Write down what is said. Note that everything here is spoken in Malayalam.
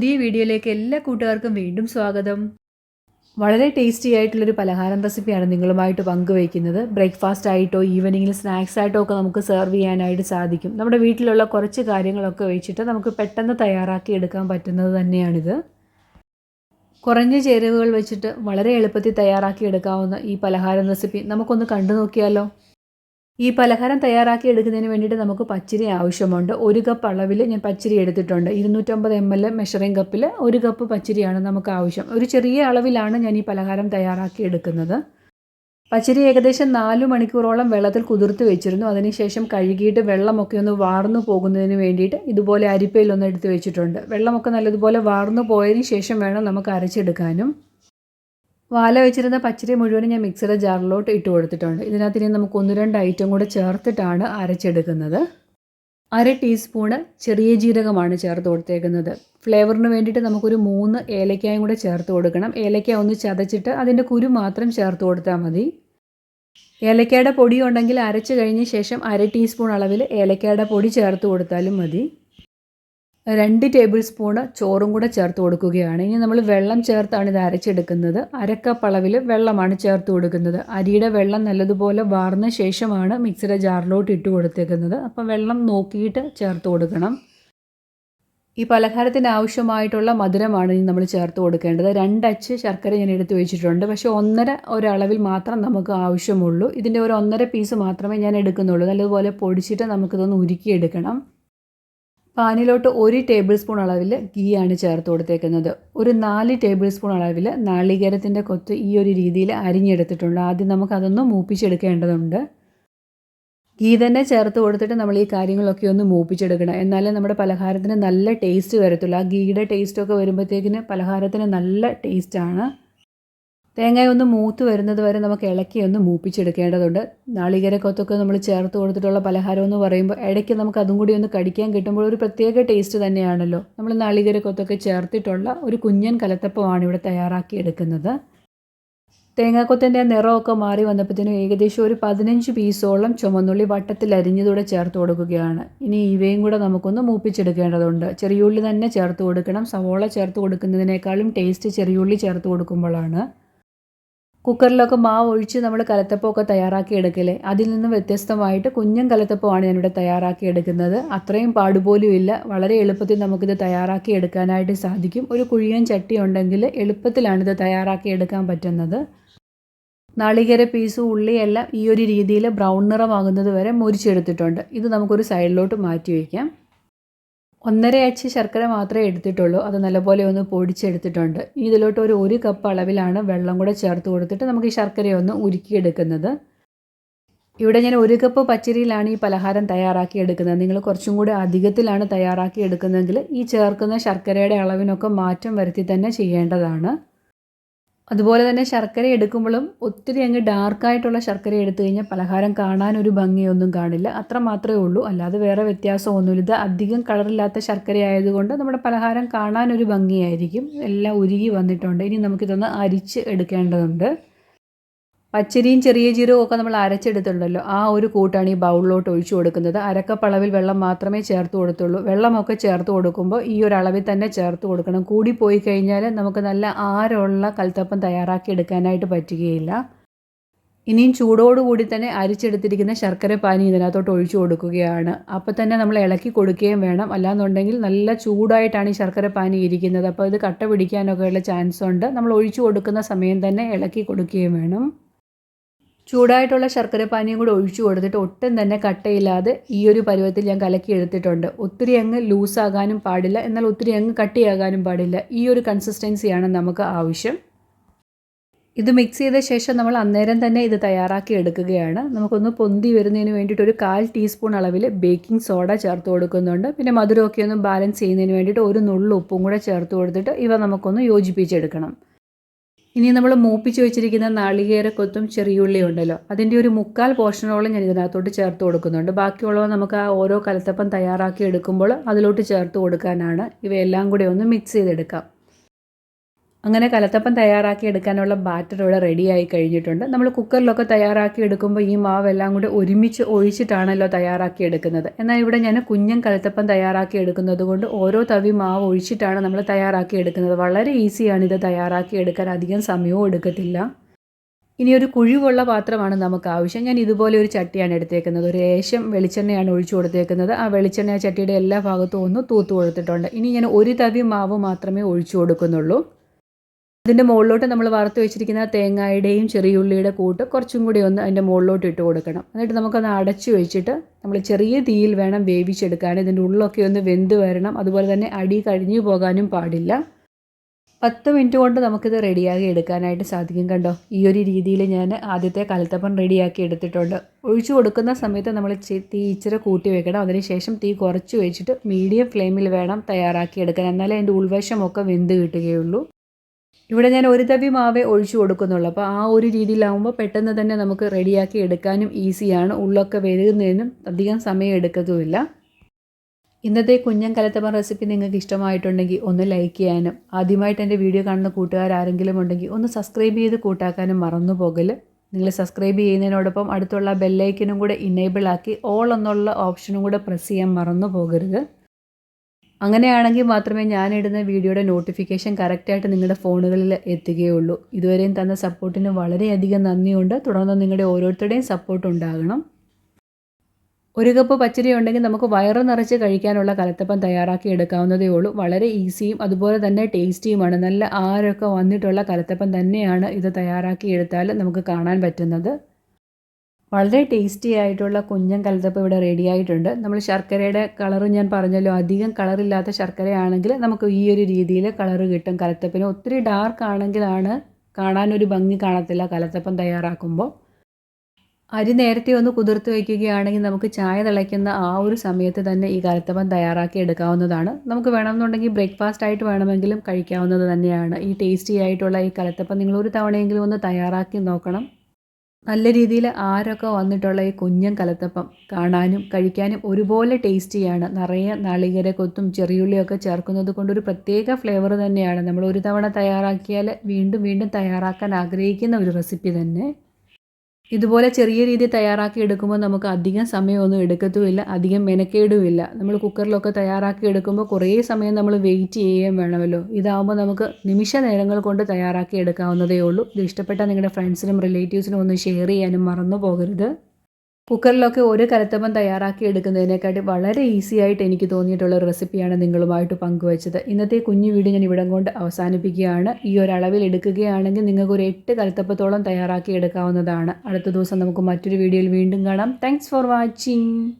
പുതിയ വീഡിയോയിലേക്ക് എല്ലാ കൂട്ടുകാർക്കും വീണ്ടും സ്വാഗതം. വളരെ ടേസ്റ്റി ആയിട്ടുള്ളൊരു പലഹാരം റെസിപ്പിയാണ് നിങ്ങളുമായിട്ട് പങ്കുവയ്ക്കുന്നത്. ബ്രേക്ക്ഫാസ്റ്റ് ആയിട്ടോ ഈവനിങ്ങിൽ സ്നാക്സ് ആയിട്ടോ ഒക്കെ നമുക്ക് സെർവ് ചെയ്യാനായിട്ട് സാധിക്കും. നമ്മുടെ വീട്ടിലുള്ള കുറച്ച് കാര്യങ്ങളൊക്കെ വെച്ചിട്ട് നമുക്ക് പെട്ടെന്ന് തയ്യാറാക്കി എടുക്കാൻ പറ്റുന്നത് തന്നെയാണിത്. കുറഞ്ഞ ചേരുവകൾ വെച്ചിട്ട് വളരെ എളുപ്പത്തിൽ തയ്യാറാക്കി എടുക്കാവുന്ന ഈ പലഹാരം റെസിപ്പി നമുക്കൊന്ന് കണ്ടു നോക്കിയാലോ ഈ പലഹാരം തയ്യാറാക്കി എടുക്കുന്നതിന് വേണ്ടിയിട്ട് നമുക്ക് പച്ചരി ആവശ്യമുണ്ട്. ഒരു കപ്പ് അളവിൽ ഞാൻ പച്ചരി എടുത്തിട്ടുണ്ട്. ഇരുന്നൂറ്റമ്പത് എം എൽ മെഷറിംഗ് കപ്പിൽ ഒരു കപ്പ് പച്ചരിയാണ് നമുക്ക് ആവശ്യം. ഒരു ചെറിയ അളവിലാണ് ഞാൻ ഈ പലഹാരം തയ്യാറാക്കി എടുക്കുന്നത്. പച്ചരി ഏകദേശം നാല് മണിക്കൂറോളം വെള്ളത്തിൽ കുതിർത്ത് വെച്ചിരുന്നു. അതിനുശേഷം കഴുകിയിട്ട് വെള്ളമൊക്കെ ഒന്ന് വാർന്നു പോകുന്നതിന് വേണ്ടിയിട്ട് ഇതുപോലെ അരിപ്പയിലൊന്ന് എടുത്ത് വെച്ചിട്ടുണ്ട്. വെള്ളമൊക്കെ നല്ലതുപോലെ വാർന്നു പോയതിന് ശേഷം വേണം നമുക്ക് അരച്ചെടുക്കാനും. വാല വെച്ചിരുന്ന പച്ചരി മുഴുവനും ഞാൻ മിക്സിയുടെ ജാറിലോട്ട് ഇട്ട് കൊടുത്തിട്ടുണ്ട്. ഇതിനകത്ത് ഇനി നമുക്ക് ഒന്ന് രണ്ട് ഐറ്റം കൂടെ ചേർത്തിട്ടാണ് അരച്ചെടുക്കുന്നത്. അര ടീസ്പൂണ് ചെറിയ ജീരകമാണ് ചേർത്ത് കൊടുത്തേക്കുന്നത്. ഫ്ലേവറിന് വേണ്ടിയിട്ട് നമുക്കൊരു മൂന്ന് ഏലക്കായും കൂടെ ചേർത്ത് കൊടുക്കണം. ഏലക്ക ഒന്ന് ചതച്ചിട്ട് അതിന്റെ കുരു മാത്രം ചേർത്ത് കൊടുത്താൽ മതി. ഏലക്കയുടെ പൊടി ഉണ്ടെങ്കിൽ അരച്ച് കഴിഞ്ഞ ശേഷം അര ടീസ്പൂൺ അളവിൽ ഏലക്കായുടെ പൊടി ചേർത്ത് കൊടുത്താലും മതി. രണ്ട് ടേബിൾ സ്പൂണ് ചോറും കൂടെ ചേർത്ത് കൊടുക്കുകയാണ്. ഇനി നമ്മൾ വെള്ളം ചേർത്താണ് ഇത് അരച്ചെടുക്കുന്നത്. അരക്കപ്പ് അളവിൽ വെള്ളമാണ് ചേർത്ത് കൊടുക്കുന്നത്. അരിയുടെ വെള്ളം നല്ലതുപോലെ വാർന്ന ശേഷമാണ് മിക്സിയുടെ ജാറിലോട്ട് ഇട്ട് കൊടുത്തേക്കുന്നത്. അപ്പം വെള്ളം നോക്കിയിട്ട് ചേർത്ത് കൊടുക്കണം. ഈ പലഹാരത്തിന് ആവശ്യമായിട്ടുള്ള മധുരമാണ് ഇനി നമ്മൾ ചേർത്ത് കൊടുക്കേണ്ടത്. രണ്ടച്ച് ശർക്കര ഞാൻ എടുത്ത് വെച്ചിട്ടുണ്ട്. പക്ഷേ ഒന്നര ഒരളവിൽ മാത്രം നമുക്ക് ആവശ്യമുള്ളൂ. ഇതിന്റെ ഒരു ഒന്നര പീസ് മാത്രമേ ഞാൻ എടുക്കുന്നുള്ളൂ. നല്ലതുപോലെ പൊടിച്ചിട്ട് നമുക്കിതൊന്ന് ഉരുക്കിയെടുക്കണം. പാനിലോട്ട് ഒരു ടേബിൾ സ്പൂൺ അളവിൽ ഗീയാണ് ചേർത്ത് കൊടുത്തേക്കുന്നത്. ഒരു നാല് ടേബിൾ സ്പൂൺ അളവിൽ നാളികേരത്തിന്റെ കൊത്ത് ഈ ഒരു രീതിയിൽ അരിഞ്ഞെടുത്തിട്ടുണ്ട്. ആദ്യം നമുക്കതൊന്ന് മൂപ്പിച്ചെടുക്കേണ്ടതുണ്ട്. ഗീ തന്നെ ചേർത്ത് കൊടുത്തിട്ട് നമ്മൾ ഈ കാര്യങ്ങളൊക്കെ ഒന്ന് മൂപ്പിച്ചെടുക്കണം. എന്നാലേ നമ്മുടെ പലഹാരത്തിന് നല്ല ടേസ്റ്റ് വരത്തുള്ളൂ. ആ ഗീയുടെ ടേസ്റ്റൊക്കെ വരുമ്പോഴത്തേക്കിന് പലഹാരത്തിന് നല്ല ടേസ്റ്റാണ് തേങ്ങ ഒന്ന് മൂത്ത് വരുന്നത് വരെ നമുക്ക് ഇളക്കി ഒന്ന് മൂപ്പിച്ചെടുക്കേണ്ടതുണ്ട്. നാളികേരക്കൊത്തൊക്കെ നമ്മൾ ചേർത്ത് കൊടുത്തിട്ടുള്ള പലഹാരം എന്ന് പറയുമ്പോൾ ഇടയ്ക്ക് നമുക്ക് അതും കൂടി ഒന്ന് കടിക്കാൻ കിട്ടുമ്പോൾ ഒരു പ്രത്യേക ടേസ്റ്റ് തന്നെയാണല്ലോ. നമ്മൾ നാളികേരക്കൊത്തൊക്കെ ചേർത്തിട്ടുള്ള ഒരു കുഞ്ഞൻ കലത്തപ്പമാണ് ഇവിടെ തയ്യാറാക്കി എടുക്കുന്നത് തേങ്ങാക്കൊത്തിന്റെ നിറമൊക്കെ മാറി വന്നപ്പോഴത്തേനും ഏകദേശം ഒരു പതിനഞ്ച് പീസോളം ചുമന്നുള്ളി വട്ടത്തിൽ അരിഞ്ഞതൂടെ ചേർത്ത് കൊടുക്കുകയാണ്. ഇനി ഇവയും കൂടെ നമുക്കൊന്ന് മൂപ്പിച്ചെടുക്കേണ്ടതുണ്ട്. ചെറിയുള്ളി തന്നെ ചേർത്ത് കൊടുക്കണം. സവോള ചേർത്ത് കൊടുക്കുന്നതിനേക്കാളും ടേസ്റ്റ് ചെറിയുള്ളി ചേർത്ത് കൊടുക്കുമ്പോഴാണ്. കുക്കറിലൊക്കെ മാവ് ഒഴിച്ച് നമ്മൾ കലത്തപ്പമൊക്കെ തയ്യാറാക്കി എടുക്കലേ. അതിൽ നിന്ന് വ്യത്യസ്തമായിട്ട് കുഞ്ഞൻ കലത്തപ്പമാണ് ഞാനിവിടെ തയ്യാറാക്കി എടുക്കുന്നത്. അത്രയും പാടുപോലും ഇല്ല. വളരെ എളുപ്പത്തിൽ നമുക്കിത് തയ്യാറാക്കി എടുക്കാനായിട്ട് സാധിക്കും. ഒരു കുഴിയൻ ചട്ടി ഉണ്ടെങ്കിൽ എളുപ്പത്തിലാണിത് തയ്യാറാക്കി എടുക്കാൻ പറ്റുന്നത്. നാളികേര പീസും ഉള്ളിയെല്ലാം ഈ ഒരു രീതിയിൽ ബ്രൗൺ നിറമാകുന്നത് വരെ മുരിച്ചെടുത്തിട്ടുണ്ട് ഇത് നമുക്കൊരു സൈഡിലോട്ട് മാറ്റി വയ്ക്കാം. ഒന്നര അച്ച് ശർക്കര മാത്രമേ എടുത്തിട്ടുള്ളൂ. അത് നല്ലപോലെ ഒന്ന് പൊടിച്ചെടുത്തിട്ടുണ്ട്. ഇതിലോട്ട് ഒരു ഒരു കപ്പ് അളവിലാണ് വെള്ളം കൂടെ ചേർത്ത് കൊടുത്തിട്ട് നമുക്ക് ഈ ശർക്കരയൊന്ന് ഉരുക്കിയെടുക്കുന്നത്. ഇവിടെ ഞാൻ ഒരു കപ്പ് പച്ചരിയിലാണ് ഈ പലഹാരം തയ്യാറാക്കി എടുക്കുന്നത്. നിങ്ങൾ കുറച്ചും കൂടി അധികത്തിലാണ് തയ്യാറാക്കി എടുക്കുന്നതെങ്കിൽ ഈ ചേർക്കുന്ന ശർക്കരയുടെ അളവിനൊക്കെ മാറ്റം വരുത്തി തന്നെ ചെയ്യേണ്ടതാണ്. അതുപോലെ തന്നെ ശർക്കര എടുക്കുമ്പോഴും ഒത്തിരി അങ്ങ് ഡാർക്കായിട്ടുള്ള ശർക്കര എടുത്തു കഴിഞ്ഞാൽ പലഹാരം കാണാൻ ഒരു ഭംഗിയൊന്നും കാണില്ല. അത്ര മാത്രമേ ഉള്ളൂ. അല്ലാതെ വേറെ വ്യത്യാസമൊന്നുമില്ല. ഇത് അധികം കളറില്ലാത്ത ശർക്കര ആയതുകൊണ്ട് നമ്മുടെ പലഹാരം കാണാൻ ഒരു ഭംഗിയായിരിക്കും. എല്ലാം ഉരുകി വന്നിട്ടുണ്ട്. ഇനി നമുക്കിതൊന്ന് അരിച്ച് എടുക്കേണ്ടതുണ്ട്. പച്ചരിയും ചെറിയ ജീരകവും ഒക്കെ നമ്മൾ അരച്ചെടുത്തിട്ടുണ്ടല്ലോ. ആ ഒരു കൂട്ടാണ് ഈ ബൗളിലോട്ട് ഒഴിച്ചു കൊടുക്കുന്നത്. അരക്കപ്പളവിൽ വെള്ളം മാത്രമേ ചേർത്ത് കൊടുത്തുള്ളൂ. വെള്ളമൊക്കെ ചേർത്ത് കൊടുക്കുമ്പോൾ ഈ ഒരു അളവിൽ തന്നെ ചേർത്ത് കൊടുക്കണം. കൂടി പോയി കഴിഞ്ഞാൽ നമുക്ക് നല്ല ആരമുള്ള കൽത്തപ്പം തയ്യാറാക്കി എടുക്കാനായിട്ട് പറ്റുകയില്ല. ഇനിയും ചൂടോടുകൂടി തന്നെ അരിച്ചെടുത്തിരിക്കുന്ന ശർക്കര പാനി ഇതിനകത്തോട്ട് ഒഴിച്ചു കൊടുക്കുകയാണ്. അപ്പോൾ തന്നെ നമ്മൾ ഇളക്കി കൊടുക്കുകയും വേണം. അല്ലാന്നുണ്ടെങ്കിൽ നല്ല ചൂടായിട്ടാണ് ഈ ശർക്കര പാനി ഇരിക്കുന്നത്. അപ്പോൾ ഇത് കട്ട പിടിക്കാനൊക്കെ ഉള്ള ചാൻസ് ഉണ്ട് നമ്മൾ ഒഴിച്ചു കൊടുക്കുന്ന സമയം തന്നെ ഇളക്കി കൊടുക്കുകയും വേണം. ചൂടായിട്ടുള്ള ശർക്കര പാനിയും കൂടെ ഒഴിച്ചു കൊടുത്തിട്ട് ഒട്ടും തന്നെ കട്ടയില്ലാതെ ഈ ഒരു പരുവത്തിൽ ഞാൻ കലക്കി എടുത്തിട്ടുണ്ട്. ഒത്തിരി അങ്ങ് ലൂസാകാനും പാടില്ല. എന്നാൽ ഒത്തിരി അങ്ങ് കട്ടിയാകാനും പാടില്ല. ഈ ഒരു കൺസിസ്റ്റൻസിയാണ് നമുക്ക് ആവശ്യം. ഇത് മിക്സ് ചെയ്ത ശേഷം നമ്മൾ അന്നേരം തന്നെ ഇത് തയ്യാറാക്കി എടുക്കുകയാണ്. നമുക്കൊന്ന് പൊന്തി വരുന്നതിന് വേണ്ടിയിട്ട് ഒരു കാൽ ടീസ്പൂൺ അളവിൽ ബേക്കിംഗ് സോഡ ചേർത്ത് കൊടുക്കുന്നുണ്ട്. പിന്നെ മധുരമൊക്കെ ഒന്ന് ബാലൻസ് ചെയ്യുന്നതിന് വേണ്ടിയിട്ട് ഒരു നുള്ളു ഉപ്പും കൂടെ ചേർത്ത് കൊടുത്തിട്ട് ഇവ നമുക്കൊന്ന് യോജിപ്പിച്ചെടുക്കണം. ഇനി നമ്മൾ മൂപ്പിച്ച് വെച്ചിരിക്കുന്ന നാളികേര നാളികേരക്കൊത്തും ചെറിയുള്ളി ഉണ്ടല്ലോ അതിന്റെ ഒരു മുക്കാൽ പോർഷനോളം ഞാൻ ഇതിനകത്തോട്ട് ചേർത്ത് കൊടുക്കുന്നുണ്ട്. ബാക്കിയുള്ളവ നമുക്ക് ആ ഓരോ കലത്തപ്പം തയ്യാറാക്കി എടുക്കുമ്പോൾ അതിലോട്ട് ചേർത്ത് കൊടുക്കാനാണ്. ഇവയെല്ലാം കൂടി ഒന്ന് മിക്സ് ചെയ്തെടുക്കാം. അങ്ങനെ കലത്തപ്പം തയ്യാറാക്കി എടുക്കാനുള്ള ബാറ്റർ ഇവിടെ റെഡി ആയി കഴിഞ്ഞിട്ടുണ്ട്. നമ്മൾ കുക്കറിലൊക്കെ തയ്യാറാക്കി എടുക്കുമ്പോൾ ഈ മാവെല്ലാം കൂടി ഒരുമിച്ച് ഒഴിച്ചിട്ടാണല്ലോ തയ്യാറാക്കി എടുക്കുന്നത്. എന്നാൽ ഇവിടെ ഞാൻ കുഞ്ഞൻ കലത്തപ്പം തയ്യാറാക്കി എടുക്കുന്നത് കൊണ്ട് ഓരോ തവി മാവ് ഒഴിച്ചിട്ടാണ് നമ്മൾ തയ്യാറാക്കി എടുക്കുന്നത്. വളരെ ഈസിയാണ് ഇത് തയ്യാറാക്കി എടുക്കാൻ. അധികം സമയവും എടുക്കത്തില്ല. ഇനി ഒരു കുഴിവുള്ള പാത്രമാണ് നമുക്ക് ആവശ്യം. ഞാൻ ഇതുപോലെ ഒരു ചട്ടിയാണ് എടുത്തേക്കുന്നത്. ഒരു ഏശം വെളിച്ചെണ്ണയാണ് ഒഴിച്ചു കൊടുത്തേക്കുന്നത്. ആ വെളിച്ചെണ്ണ ചട്ടിയുടെ എല്ലാ ഭാഗത്തും ഒന്ന് തൂത്തു കൊടുത്തിട്ടുണ്ട്. ഇനി ഞാൻ ഒരു തവി മാവ് മാത്രമേ ഒഴിച്ചു കൊടുക്കുന്നുള്ളൂ. അതിന്റെ മുകളിലോട്ട് നമ്മൾ വറുത്ത് വെച്ചിരിക്കുന്ന തേങ്ങയുടെയും ചെറിയുള്ളിയുടെ കൂട്ട് കുറച്ചും കൂടി ഒന്ന് അതിന്റെ മുകളിലോട്ട് ഇട്ട് കൊടുക്കണം. എന്നിട്ട് നമുക്കൊന്ന് അടച്ചു വെച്ചിട്ട് നമ്മൾ ചെറിയ തീയിൽ വേണം വേവിച്ചെടുക്കാൻ. ഇതിന്റെ ഉള്ളൊക്കെ ഒന്ന് വെന്ത് വരണം. അതുപോലെ തന്നെ അടി കഴിഞ്ഞു പോകാനും പാടില്ല. പത്ത് മിനിറ്റ് കൊണ്ട് നമുക്കിത് റെഡിയാക്കി എടുക്കാനായിട്ട് സാധിക്കും കണ്ടോ? ഈ ഒരു രീതിയിൽ ഞാൻ ആദ്യത്തെ കലത്തപ്പം റെഡിയാക്കി എടുത്തിട്ടുണ്ട്. ഒഴിച്ചു കൊടുക്കുന്ന സമയത്ത് നമ്മൾ തീ ഇച്ചിരി കൂട്ടി വെക്കണം. അതിനുശേഷം തീ കുറച്ച് വെച്ചിട്ട് മീഡിയം ഫ്ലെയിമിൽ വേണം തയ്യാറാക്കി എടുക്കാൻ. എന്നാലേ അതിന്റെ ഉൾവശമൊക്കെ വെന്ത് കിട്ടുകയുള്ളൂ. ഇവിടെ ഞാൻ ഒരു തവി മാവേ ഒഴിച്ചു കൊടുക്കുന്നുള്ളൂ. അപ്പോൾ ആ ഒരു രീതിയിലാവുമ്പോൾ പെട്ടെന്ന് തന്നെ നമുക്ക് റെഡിയാക്കി എടുക്കാനും ഈസിയാണ്. ഉള്ളൊക്കെ വരുന്നതിനും അധികം സമയം എടുക്കത്തുമില്ല. ഇന്നത്തെ കുഞ്ഞൻ കലത്തപ്പൻ റെസിപ്പി നിങ്ങൾക്ക് ഇഷ്ടമായിട്ടുണ്ടെങ്കിൽ ഒന്ന് ലൈക്ക് ചെയ്യാനും ആദ്യമായിട്ട് എന്റെ വീഡിയോ കാണുന്ന കൂട്ടുകാർ ആരെങ്കിലും ഉണ്ടെങ്കിൽ ഒന്ന് സബ്സ്ക്രൈബ് ചെയ്ത് കൂട്ടാക്കാനും മറന്നു പോകൽ നിങ്ങൾ സബ്സ്ക്രൈബ് ചെയ്യുന്നതിനോടൊപ്പം അടുത്തുള്ള ബെല്ലൈക്കനും കൂടെ ഇനേബിൾ ആക്കി ഓൾ എന്നുള്ള ഓപ്ഷനും കൂടെ പ്രസ് ചെയ്യാൻ മറന്നു പോകരുത്. അങ്ങനെയാണെങ്കിൽ മാത്രമേ ഞാനിടുന്ന വീഡിയോയുടെ നോട്ടിഫിക്കേഷൻ കറക്റ്റായിട്ട് നിങ്ങളുടെ ഫോണുകളിൽ എത്തുകയുള്ളൂ. ഇതുവരെയും തന്ന സപ്പോർട്ടിന് വളരെയധികം നന്ദിയുണ്ട്. തുടർന്ന് നിങ്ങളുടെ ഓരോരുത്തരുടെയും സപ്പോർട്ട് ഉണ്ടാകണം. ഒരു കപ്പ് പച്ചരി ഉണ്ടെങ്കിൽ നമുക്ക് വയറ് നിറച്ച് കഴിക്കാനുള്ള കലത്തപ്പം തയ്യാറാക്കി എടുക്കാവുന്നതേ ഉള്ളൂ. വളരെ ഈസിയും അതുപോലെ തന്നെ ടേസ്റ്റിയുമാണ് നല്ല ആരൊക്കെ വന്നിട്ടുള്ള കലത്തപ്പം തന്നെയാണ് ഇത് തയ്യാറാക്കി എടുത്താൽ നമുക്ക് കാണാൻ പറ്റുന്നത്. വളരെ ടേസ്റ്റി ആയിട്ടുള്ള കുഞ്ഞൻ കലത്തപ്പം ഇവിടെ റെഡി ആയിട്ടുണ്ട്. നമ്മൾ ശർക്കരയുടെ കളർ ഞാൻ പറഞ്ഞല്ലോ അധികം കളറില്ലാത്ത ശർക്കരയാണെങ്കിൽ നമുക്ക് ഈ ഒരു രീതിയിൽ കളറ് കിട്ടും. കലത്തപ്പിന് ഒത്തിരി ഡാർക്ക് ആണെങ്കിലാണ് കാണാനൊരു ഭംഗി കാണത്തില്ല കലത്തപ്പം തയ്യാറാക്കുമ്പോൾ. അരി നേരത്തെ ഒന്ന് കുതിർത്ത് വയ്ക്കുകയാണെങ്കിൽ നമുക്ക് ചായ തിളയ്ക്കുന്ന ആ ഒരു സമയത്ത് തന്നെ ഈ കലത്തപ്പം തയ്യാറാക്കി എടുക്കാവുന്നതാണ്. നമുക്ക് വേണമെന്നുണ്ടെങ്കിൽ ബ്രേക്ക്ഫാസ്റ്റ് ആയിട്ട് വേണമെങ്കിലും കഴിക്കാവുന്നത് തന്നെയാണ്. ഈ ടേസ്റ്റി ആയിട്ടുള്ള ഈ കലത്തപ്പം നിങ്ങൾ ഒരു തവണയെങ്കിലും ഒന്ന് തയ്യാറാക്കി നോക്കണം. നല്ല രീതിയിൽ ആരൊക്കെ വന്നിട്ടുള്ള ഈ കുഞ്ഞൻ കലത്തപ്പം കാണാനും കഴിക്കാനും ഒരുപോലെ ടേസ്റ്റിയാണ് നിറയെ നാളികര കൊത്തും ചെറിയുള്ളിയൊക്കെ ചേർക്കുന്നത് കൊണ്ടൊരു പ്രത്യേക ഫ്ലേവർ തന്നെയാണ്. നമ്മൾ ഒരു തവണ തയ്യാറാക്കിയാൽ വീണ്ടും വീണ്ടും തയ്യാറാക്കാൻ ആഗ്രഹിക്കുന്ന ഒരു റെസിപ്പി തന്നെ. ഇതുപോലെ ചെറിയ രീതിയിൽ തയ്യാറാക്കി എടുക്കുമ്പോൾ നമുക്ക് അധികം സമയമൊന്നും എടുക്കത്തുമില്ല അധികം മെനക്കേടുമില്ല. നമ്മൾ കുക്കറിലൊക്കെ തയ്യാറാക്കി എടുക്കുമ്പോൾ കുറേ സമയം നമ്മൾ വെയിറ്റ് ചെയ്യുകയും വേണമല്ലോ. ഇതാകുമ്പോൾ നമുക്ക് നിമിഷ നേരങ്ങൾ കൊണ്ട് തയ്യാറാക്കി എടുക്കാവുന്നതേ ഉള്ളൂ. ഇത് ഇഷ്ടപ്പെട്ടാൽ നിങ്ങളുടെ ഫ്രണ്ട്സിനും റിലേറ്റീവ്സിനും ഒന്ന് ഷെയർ ചെയ്യാനും മറന്നു പോകരുത്. കുക്കറിലൊക്കെ ഒരു കലത്തപ്പം തയ്യാറാക്കി എടുക്കുന്നതിനെക്കാട്ടി വളരെ ഈസി ആയിട്ട് എനിക്ക് തോന്നിയിട്ടുള്ള റെസിപ്പിയാണ് നിങ്ങളുമായിട്ട് പങ്കുവച്ചത്. ഇന്നത്തെ കുഞ്ഞു വീഡിയോ ഞാൻ ഇവിടം കൊണ്ട് അവസാനിപ്പിക്കുകയാണ്. ഈ ഒരളവിൽ എടുക്കുകയാണെങ്കിൽ നിങ്ങൾക്ക് ഒരു എട്ട് കലത്തപ്പത്തോളം തയ്യാറാക്കി എടുക്കാവുന്നതാണ്. അടുത്ത ദിവസം നമുക്ക് മറ്റൊരു വീഡിയോയിൽ വീണ്ടും കാണാം. Thanks for watching